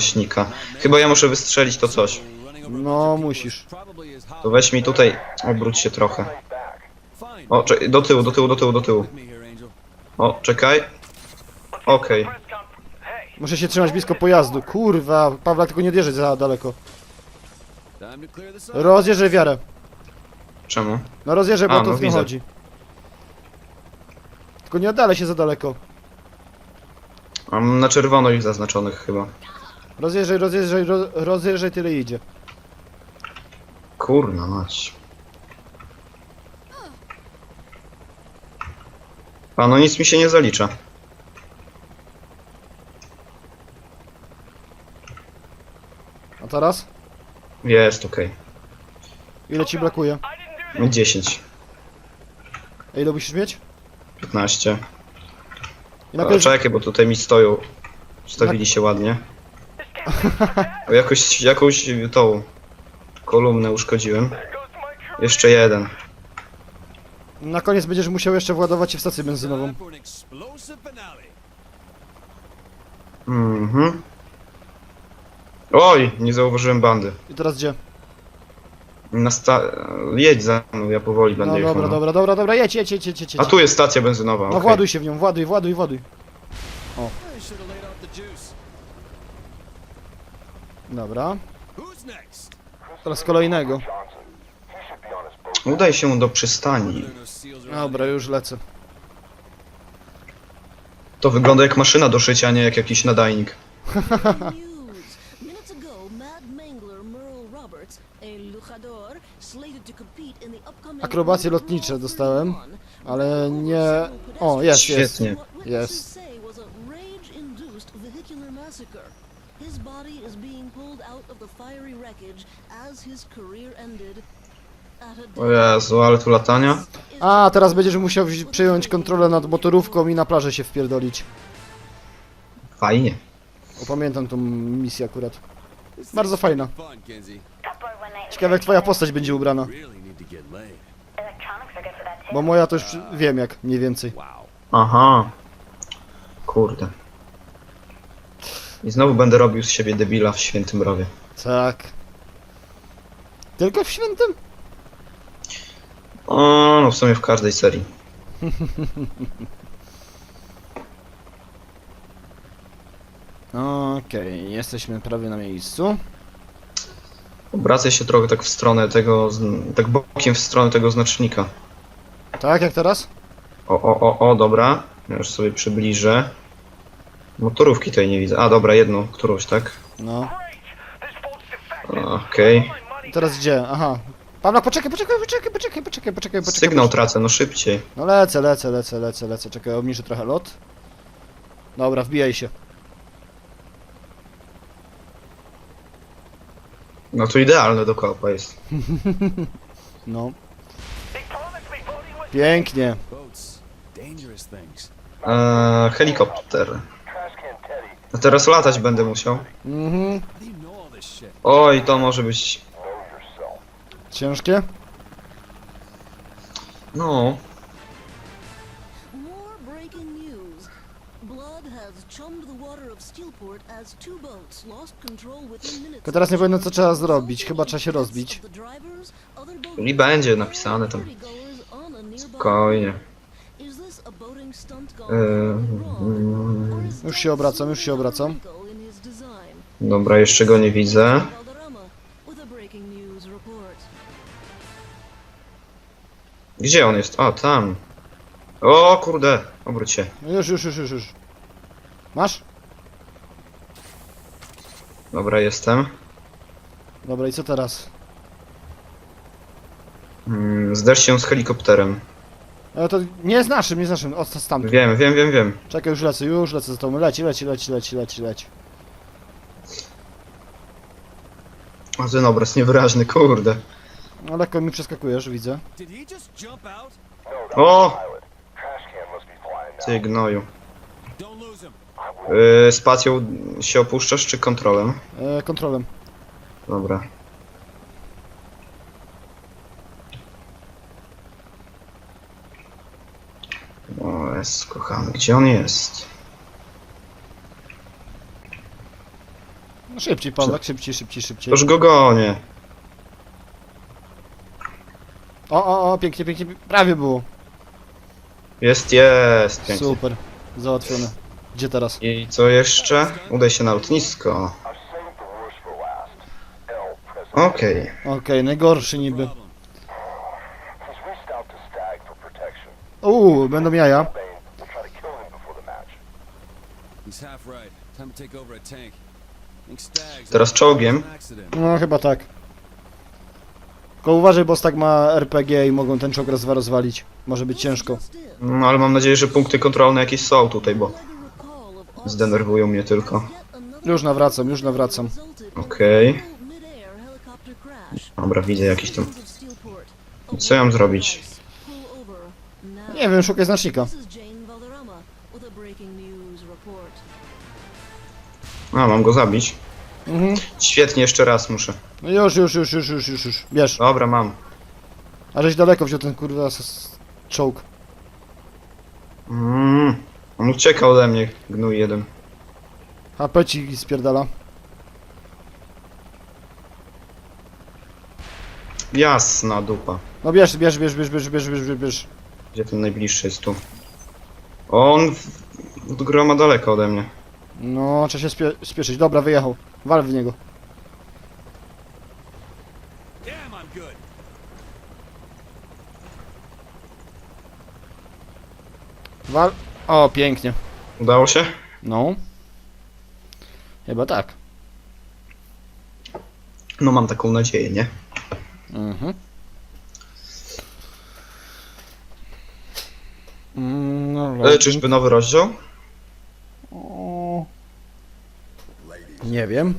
Waśnika. Chyba ja muszę wystrzelić to coś. No, musisz. To weź mi tutaj, obróć się trochę. O, czekaj, do tyłu, do tyłu, do tyłu, do tyłu. O, czekaj. Okej. Muszę się trzymać blisko pojazdu. Kurwa, Pawla, tylko nie odjeżdżać za daleko. Rozjeżdżaj wiarę. Czemu? No rozjeżdżaj, bo A, to no widzę. chodzi. Tylko nie oddalaj się za daleko. Mam na czerwono ich zaznaczonych chyba. Rozjeżdżaj, rozjeżdżaj, ro, rozjeżdżaj, tyle idzie. Kurna mać. A no nic mi się nie zalicza. A teraz? Jest, okej. Ile ci brakuje? 10, A ile musisz mieć? 15. I na A, pierwszy... czekaj, bo tutaj mi stoją. Stawili się ładnie. O, jakoś, jakąś tą kolumnę uszkodziłem. Jeszcze jeden. Na koniec będziesz musiał jeszcze władować się w stację benzynową. Mhm. Oj, nie zauważyłem bandy. I teraz gdzie? Na sta... Jedź za mną, ja powoli będę No jechał. dobra, no. dobra, dobra, dobra, jedź, jedź, jedź, jedź, jedź. A tu jest stacja benzynowa, No okej. właduj się w nią, właduj, właduj, właduj. Dobra. Teraz kolejnego. Udaj się do przystani. Dobra, już lecę. To wygląda jak maszyna do szycia, a nie jak jakiś nadajnik. News. Minutes ago, Mad Mangler Merle Roberts, a luchador, slated to compete in the upcoming Akrobacje lotnicze dostałem, 31, ale nie... O, jest, jest. Świetnie. Jest. say was a rage-induced vehicular massacre. His body is being pulled out of the fiery wreckage as his career ended. At a O Jezu, ale tu latania. A, teraz będziesz musiał wzi- przejąć kontrolę nad motorówką i na plażę się wpierdolić. Fajnie. Opamiętam tą misję akurat. Bardzo fajna. Ciekawe jak twoja postać będzie ubrana. Bo moja to już przy- wiem jak, mniej więcej. Aha. Kurde. I znowu będę robił z siebie debila w świętym rowie. Tak. Tylko w świętym? O, no w sumie w każdej serii. Okej, jesteśmy prawie na miejscu. Obracaj się trochę tak w stronę tego, tak bokiem w stronę tego znacznika. Tak, jak teraz? O, o, o, o, dobra. Ja Już sobie przybliżę. Motorówki tutaj nie widzę. A, dobra, jedną, którąś, tak? No. Okej. Teraz gdzie? Aha. Pawla, poczekaj, poczekaj, poczekaj, poczekaj, poczekaj, poczekaj, poczekaj. Sygnał poczekaj. tracę, no szybciej. No lecę, lecę, lecę, lecę, lecę. Czekaj, obniżę trochę lot. Dobra, wbijaj się. No to idealne do kopa jest. No. Pięknie. Eee, helikopter. A teraz latać będę musiał. Mhm. Oj, to może być... Ciężkie? No, More breaking news. Blood has chummed the water of Steelport as two boats lost control within minutes. Tylko teraz nie powiem co trzeba zrobić. Chyba trzeba się rozbić. i będzie napisane tam. Spokojnie. Eee, mm, Już się obracam, już się obracam. dobra, jeszcze go nie widzę. Gdzie on jest? O, tam. O, kurde. Obróć się. No już, już, już, już, już. Masz? Dobra, jestem. Dobra, i co teraz? Mm, Zderz się z helikopterem. Ale to nie jest naszym, nie jest naszym. O, stamtąd. Wiem, wiem, wiem, wiem. Czekaj, już lecę, już lecę za tobą. Leci, leci, leci, leci, leci, leci. O, ten obraz niewyraźny, kurde. No lekko mi przeskakujesz, widzę. O! Ty gnoju. Yy, spacją się opuszczasz, czy kontrolem? E, kontrolem. Dobra. O, jest kochany, gdzie on jest? No szybciej, Pawlak, szybciej, szybciej, szybciej. Już go gonię. O, o, o, pięknie, pięknie, prawie było. Jest, jest. Pięknie. Super, załatwione. Gdzie teraz? I co jeszcze? Udaj się na lotnisko. Okej. Okej, najgorszy niby. Uuu, będą jaja. Bane will try to kill him before the match. He's half right. Time to take over a tank. Think Stags. Teraz czołgiem. No, chyba tak. Tylko uważaj, bo tak ma RPG i mogą ten czokra rozwalić. Może być ciężko. No ale mam nadzieję, że punkty kontrolne jakieś są tutaj, bo zdenerwują mnie tylko. Już nawracam, już nawracam. Okej. Dobra, widzę jakiś tam... Co ja mam zrobić? Nie wiem, szukaj znacznika. A, mam go zabić. Mhm. Świetnie, jeszcze raz muszę. No już, już, już, już, już, już, już. Bierz. Dobra, mam. A żeś daleko wziął ten kurwa s- s- czołg. Mm. On ucieka ode mnie, gnój jeden. HP ci spierdala. Jasna dupa. No bierz, bierz, bierz, bierz, bierz, bierz, bierz, bierz, bierz. Gdzie ten najbliższy jest tu? On w- od groma daleko ode mnie. No, trzeba się spie spieszyć. Dobra, wyjechał. Wal w niego. Wal. O, pięknie. Udało się? No. Chyba tak. No mam taką nadzieję, nie? Mhm. Mm, No, E, czyżby nowy rozdział? O. Nie wiem.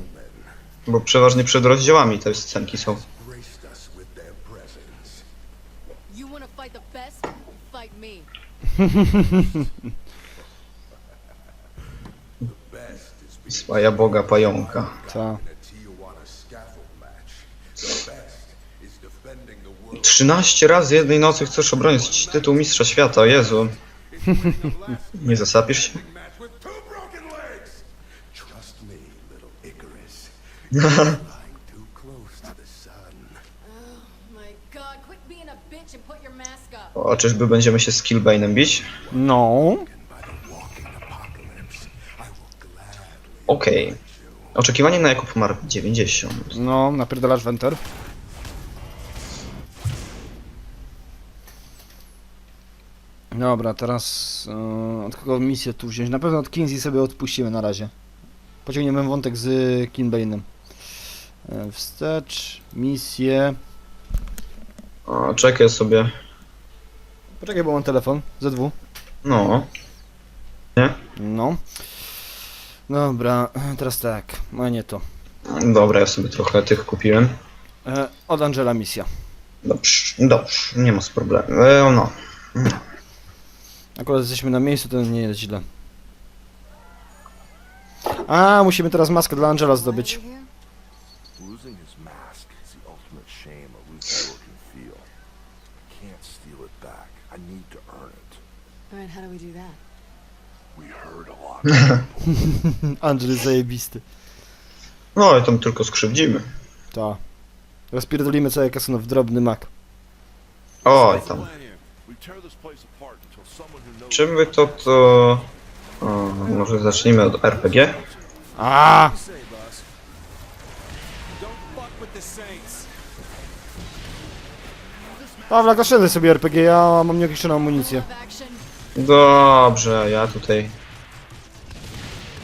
Bo przeważnie przed rozdziałami te scenki są. You want to fight the best? Fight me. Swaja Boga Pająka. Ta. 13 razy jednej nocy chcesz obronić tytuł Mistrza Świata, Jezu. Nie zasapisz się? match with two broken legs. Trust me, little Icarus. Flying too close to the sun. My God, quit being a bitch and put your mask up. O, czyżby będziemy się z Killbane'em bić? No. Okej. Oczekiwanie na Jakub Mar 90. No, napierdalasz Venter. Dobra, teraz e, od kogo misję tu wziąć? Na pewno od Kinsey sobie odpuścimy na razie. Pociągniemy wątek z Kinbane'em. E, wstecz, misję. O, czekaj sobie. Poczekaj, bo mam telefon. ZW. No. No. Dobra, teraz tak. No nie to. Dobra, ja sobie trochę tych kupiłem. E, od Angela misja. Dobrze, dobrze, nie ma z problemu. E, no. Akurat jesteśmy na miejscu, to nie jest źle. A, musimy teraz maskę dla Angela zdobyć. How do we do that? We heard a lot. Andrzej zajebisty. No ale tam tylko skrzywdzimy. To. Rozpierdolimy całe kasyno w drobny mak. Oj tam. Czym by to to... O, może zacznijmy od RPG? A! Dobra, to sobie RPG, ja mam nieokreśloną amunicję. Dobrze, ja tutaj...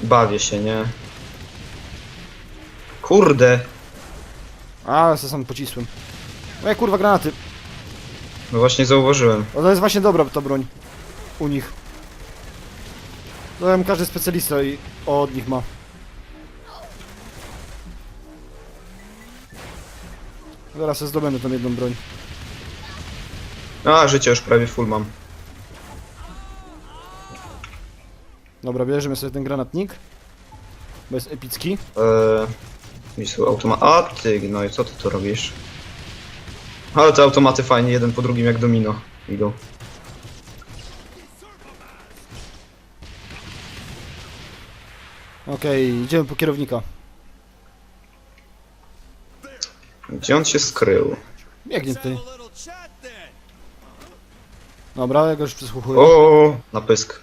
Bawię się, nie? Kurde! A, se sam pocisłem. Moje kurwa granaty. No właśnie zauważyłem. O, to jest właśnie dobra ta broń. U nich. Tam każdy specjalista i od nich ma. Zaraz sobie zdobędę tą jedną broń. A, życie już prawie full mam. Dobra, bierzemy sobie ten granatnik. Bo jest epicki. Eee... Wisły automat... A ty, no i co ty tu robisz? Ale te automaty fajnie, jeden po drugim jak domino idą. Okej, idziemy po kierownika. Gdzie on się skrył? Biegnie Let's have tutaj. a little chat then. Dobra, ja go już przysłuchuję. O, na pysk.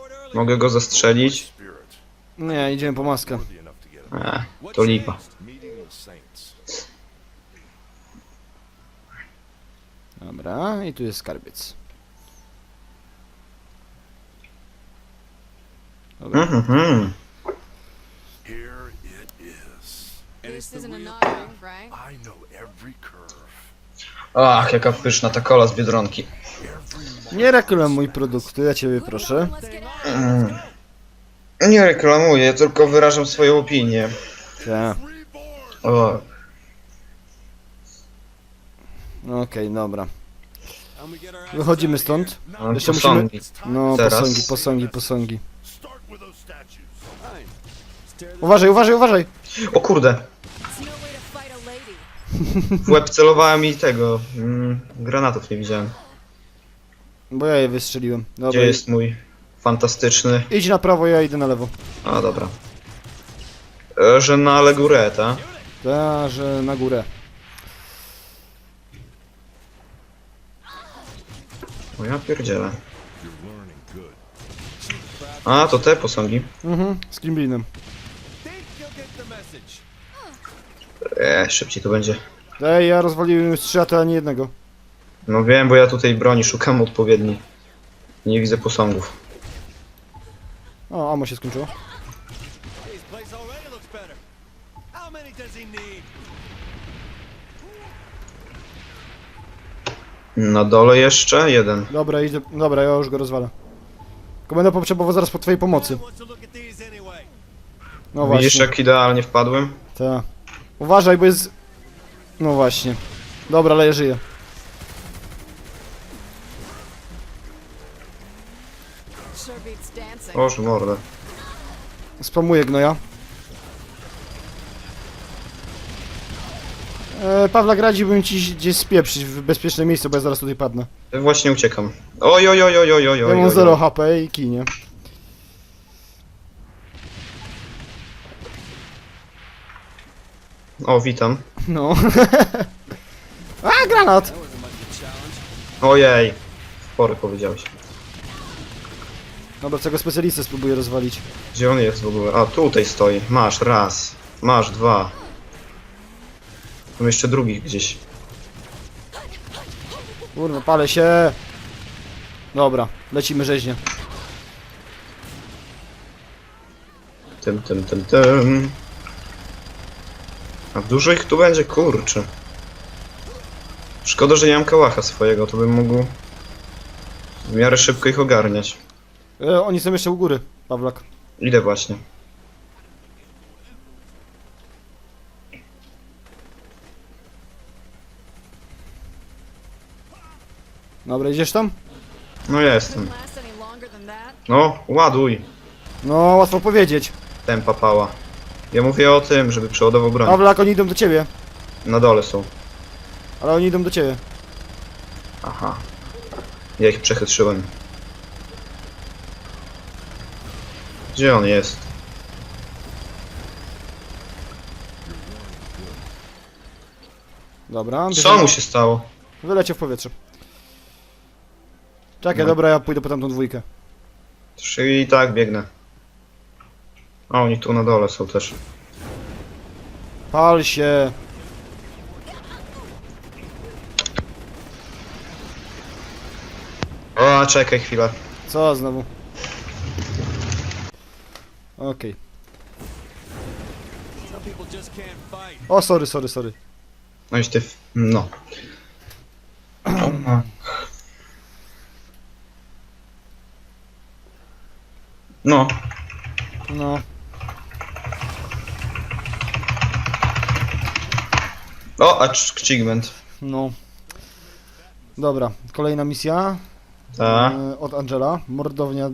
It earlier? Mogę go zastrzelić? Nie, idziemy po maskę. Enough to lipa. Dobra, i tu jest skarbiec. Dobra. Mhm, mhm. Here it is. And it's This the isn't a real knock, right? I know every curve. Ach, jaka pyszna ta kola z Biedronki. Nie reklamuj produktu, ja ciebie proszę. one, let's get out. Mm. Nie reklamuję, tylko wyrażam swoją opinię. Tak. O, Okej, dobra. Wychodzimy stąd. mam Jeszcze musimy- posągi. No, Teraz. posągi, posągi, posągi. Start with those statues. Fine. Stare at Uważaj, uważaj, uważaj! O kurde, w łeb celowałem i tego. Mm, granatów nie widziałem. Bo ja je wystrzeliłem. Dobra, Gdzie jest mój fantastyczny. idź na prawo, ja idę na lewo. A dobra. E, Że na Legurę, ta? Ta, że na górę. O ja pierdzielę. A, to te posągi. Mhm, z Krimblinem. Eee, szybciej to będzie. Ej, ja rozwaliłem już trzy, a ty ani jednego. No wiem, bo ja tutaj broni szukam odpowiedniej. Nie widzę posągów. O, amo się skończyło. This place already looks better. How many does he need? Na dole jeszcze jeden. Dobra, idę, dobra, ja już go rozwalę. Tylko będę potrzebował zaraz po twojej pomocy. Who wants to look at these anyway? No Widzisz właśnie. jak idealnie wpadłem? Ta. Uważaj, bo jest... No właśnie. Dobra, ale ja żyję. Boże mordę. Spamuję gnoja. E, Pawla radziłbym ci gdzieś spieprzyć w bezpieczne miejsce, bo ja zaraz tutaj padnę. Właśnie uciekam. Oj, oj, oj, oj, oj, oj, Ja oj, mam oj. 0 HP i kinie. O, witam. No. A, granat! Ojej. W porę powiedziałeś. Dobra, czego specjalistę spróbuję rozwalić. Gdzie on jest w ogóle? A, tutaj stoi. Masz, raz. Masz, dwa. Tam jeszcze drugi gdzieś. Kurwa, palę się! Dobra, lecimy rzeźnie. Tym, tym, tym, tym. A dużo ich tu będzie, kurczę. Szkoda, że nie mam kałacha swojego, to bym mógł w miarę szybko ich ogarniać. E, oni są jeszcze u góry, Pawlak. Idę właśnie. Dobra, idziesz tam? No jestem. No, ładuj. No, łatwo powiedzieć. Tempa pała. Ja mówię o tym, żeby przeładował broń. Pawlak, oni idą do ciebie. Na dole są. Ale oni idą do ciebie. Aha. Ja ich przechytrzyłem. Gdzie on jest? Dobra, Co mu się stało? Wyleciał w powietrze. Czekaj, No. dobra, ja pójdę po tamtą dwójkę. Czyli i tak biegnę. A oni tu na dole są też. Pal się. O, czekaj chwilę. Co znowu? Okej. Some people just can't fight. O, sorry, sorry, sorry. No i ty. No. No. No. O, achievement. No. Dobra, kolejna misja. Ta. E, od Angela. Mordownia,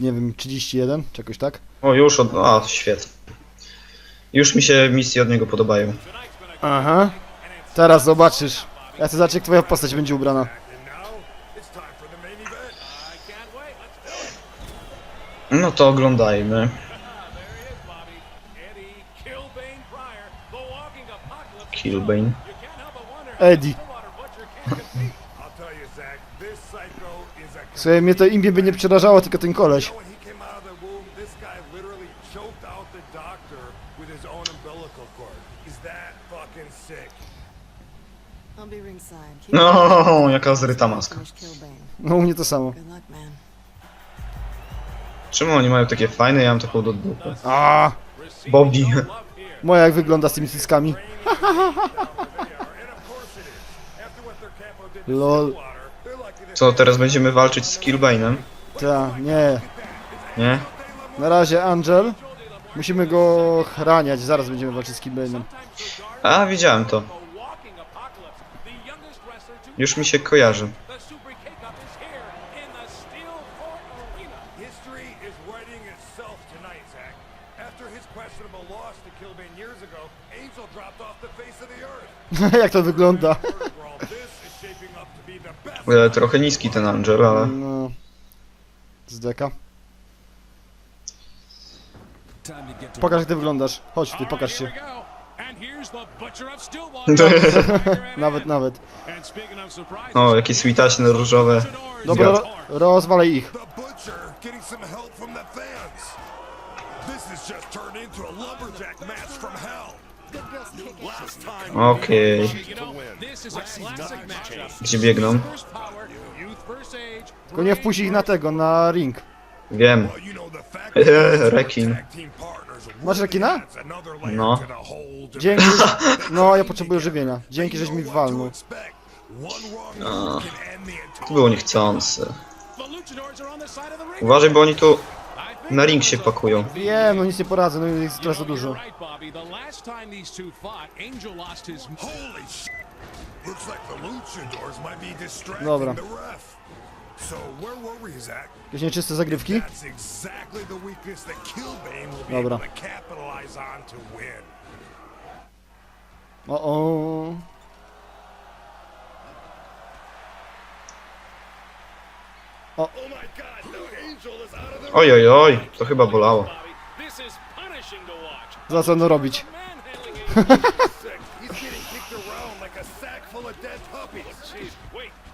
nie wiem, 31, czegoś tak? O, już od... A, świetnie. Już mi się misje od niego podobają. Aha. Teraz zobaczysz. Ja chcę zobaczyć jak twoja postać będzie ubrana. And now it's is a Słuchaj, mnie to imię by nie przerażało, tylko ten koleś. No, jaka zryta maska. No u mnie to samo. Czemu oni mają takie fajne, ja mam taką do dupy. A, Bobby. Moja jak wygląda z tymi to Lol. Co, teraz będziemy walczyć z Killbane'em? Ta, nie. Nie? Na razie Angel. Musimy go chraniać, zaraz będziemy walczyć z Killbane'em. A, widziałem to Już mi się kojarzy. the super kick-up is here in the Steel Court Arena. History is writing itself tonight, Zach. After his questionable loss to Killbane years ago, Angel dropped off the face of the earth. jak to wygląda. E, Trochę niski ten Angel, ale... No. Z deka. Pokaż jak ty wyglądasz. Chodź ty, pokaż się. Nawet, nawet. O, jakie switaśne, różowe. Dobra, Zgadza. ro rozwalaj ich. The Butcher getting some help from the fans. This has just turned into a lumberjack match from hell. Last time Okej. Gdzie biegną? Tylko nie wpuść ich na tego, na ring. Wiem. Eee, rekin. Masz rekina? No. Dzięki. No, ja potrzebuję żywienia. Dzięki, żeś mi walnął. To było niechcące. Uważaj, bo oni tu na ring się pakują. Wiem, no nic nie poradzę, no jest teraz za dużo. Holy shit! Looks like the luchadors might be distracting Dobra. the ref. So where were we, Zach? Jakieś nieczyste zagrywki? That's exactly the weakness that Killbane will be Dobra. able to capitalize on to win. O, o. Oh my God! The angel is out of the Oj, oj, oj, to chyba bolało. Za co no robić?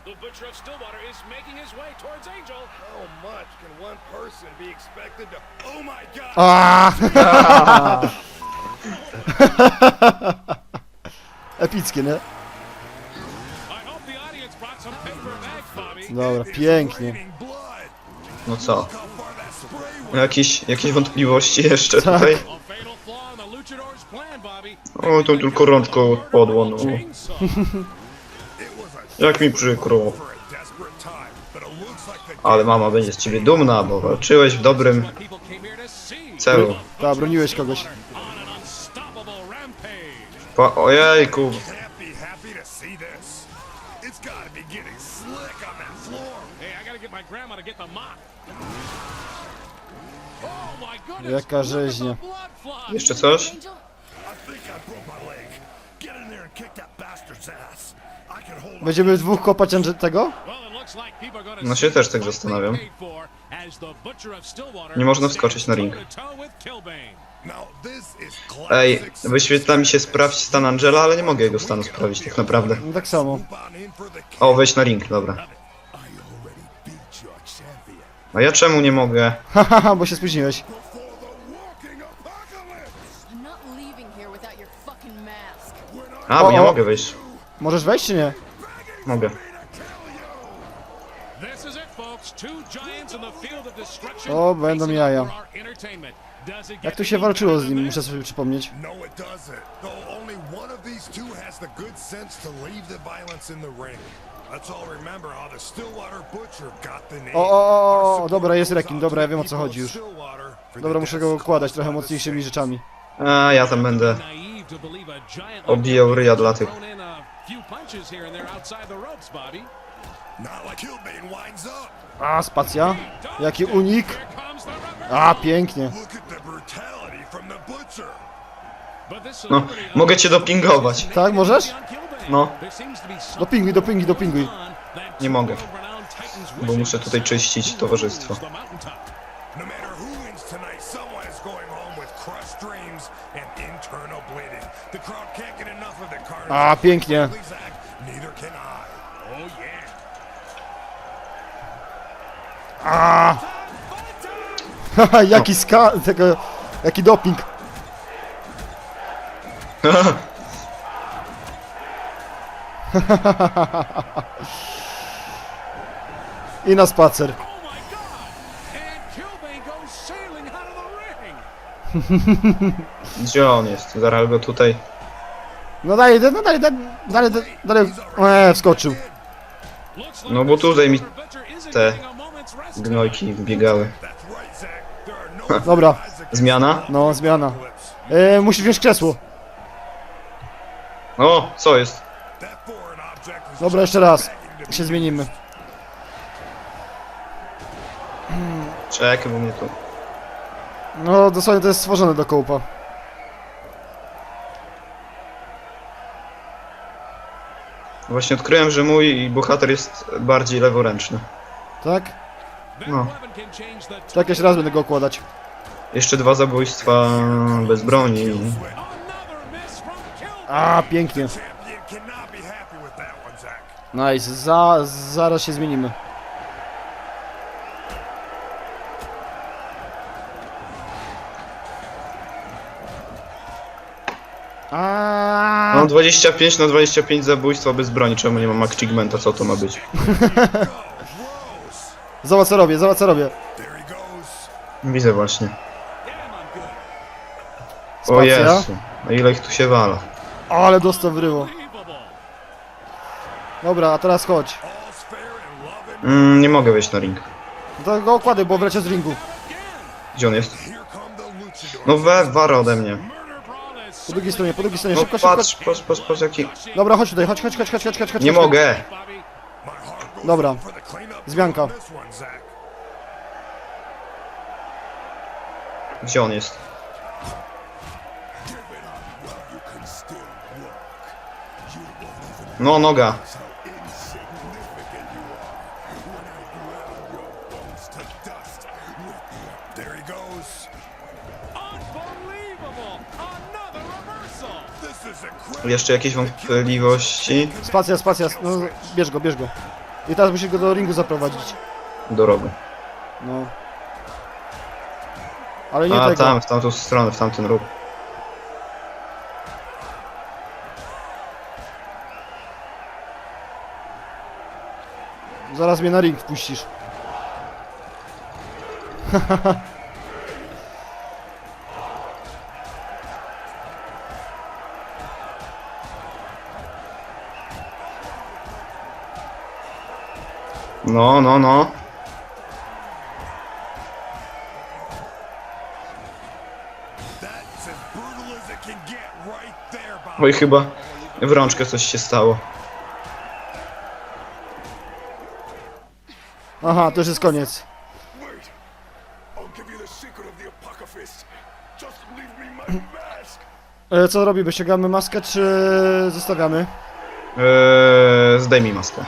the Butcher of Stillwater is making his way towards Angel. How much can one person be expected to? Oh my God! A! Epickie, nie? Dobra, pięknie. No co? Went. Jakieś, jakieś wątpliwości jeszcze tutaj? Plan, Bobby. O, to tylko rączką odpadło, no. Jak mi przykro. Ale mama będzie z ciebie dumna, bo walczyłeś w dobrym celu. Ta, broniłeś kogoś. Pa ojejku, slick on that floor. Hey, I gotta get my grandma to get the mop. Oh my goodness. Jaka rzeźnia. Jeszcze coś? I think I broke my leg. Get in there and kick that bastard's ass. I can hold on. Będziemy dwóch kopać tego? No się też tak zastanawiam. Nie można wskoczyć na ring. Ej, wyświetla mi się sprawdź stan Angela, ale nie mogę jego stanu sprawdzić tak naprawdę. No tak samo. O, wejść na ring, dobra. A ja czemu nie mogę? Hahaha, bo się spóźniłeś. A, bo nie O, o. mogę wejść. Możesz wejść czy nie? Mogę. This is it, folks. Two giants in the field of destruction. O, będą jaja. Jak tu się walczyło z nim, muszę sobie przypomnieć. No, it doesn't. Though only one of these two has the good sense to leave the violence in the ring. Let's all remember how the Stillwater Butcher got the name. O, o, o, o, dobra, jest rekin, dobra, ja wiem o co chodzi już. Dobra, muszę go all trochę mocniejszymi rzeczami. A, ja tam będę obijał ryja dla tych. A spacja. Jaki unik. A, pięknie. No, mogę cię dopingować. Tak, możesz? No, Dopinguj, dopinguj, dopinguj. nie mogę. Bo muszę tutaj czyścić towarzystwo. No matter who wins tonight, someone is going home with crushed dreams and internal bleeding. The crowd can't get enough of the carnage. A, pięknie. Please act, neither can I. Oh yeah. A! Jaki ska... tego... Jaki doping. I na spacer. Oh. Gdzie on jest? Zaraz go tutaj... No dalej, no dalej, dalej, dalej, dalej. Eee, wskoczył. No bo tutaj mi te getting a moment's rest gnojki biegały. That's right, Zach. There are no Dobra, Zmiana? no zmiana. Eee, musisz wziąć krzesło. O, co jest? Dobra, jeszcze raz. Się zmienimy. Czekaj, bo mnie tu... No, dosłownie to jest stworzone do kołpa. Właśnie odkryłem, że mój bohater jest bardziej leworęczny. Tak? No. To jakiś raz będę go okładać. Jeszcze dwa zabójstwa bez broni. A, pięknie. Nice, za, zaraz się zmienimy. A, Mam 25 na 25 zabójstwa bez broni. Czemu nie mam achievementa? Co to ma być? Zobacz co robię, zobacz co robię. Widzę właśnie. O. Jezu. A ile ich tu się wala. Ale dostał w ryło. Unbelievable. Dobra, a teraz chodź. Mm, nie mogę wejść na ring. To go okładaj, bo wlecie z ringu. Gdzie on jest? No we, wara ode mnie. Po drugiej stronie, po drugiej stronie, No szybko, szybko. patrz, patrz, patrz, patrz jaki... Dobra, chodź tutaj, chodź, chodź, chodź, chodź, chodź, chodź. Nie chodź. mogę! Dobra. Zmianka. Gdzie on jest? No, noga. Jeszcze jakieś wątpliwości? Spacja, spacja, no bierz go, bierz go. I teraz musisz go do ringu zaprowadzić. Do rogu. No. Ale nie A tego. tam, w tamtą stronę, w tamten róg. Zaraz mnie na ring wpuścisz. No, no, no. Oj, chyba w rączkę coś się stało. Aha, to już jest koniec. E, co robimy? Ściągamy maskę, czy zostawiamy? Eee, zdejmij maskę.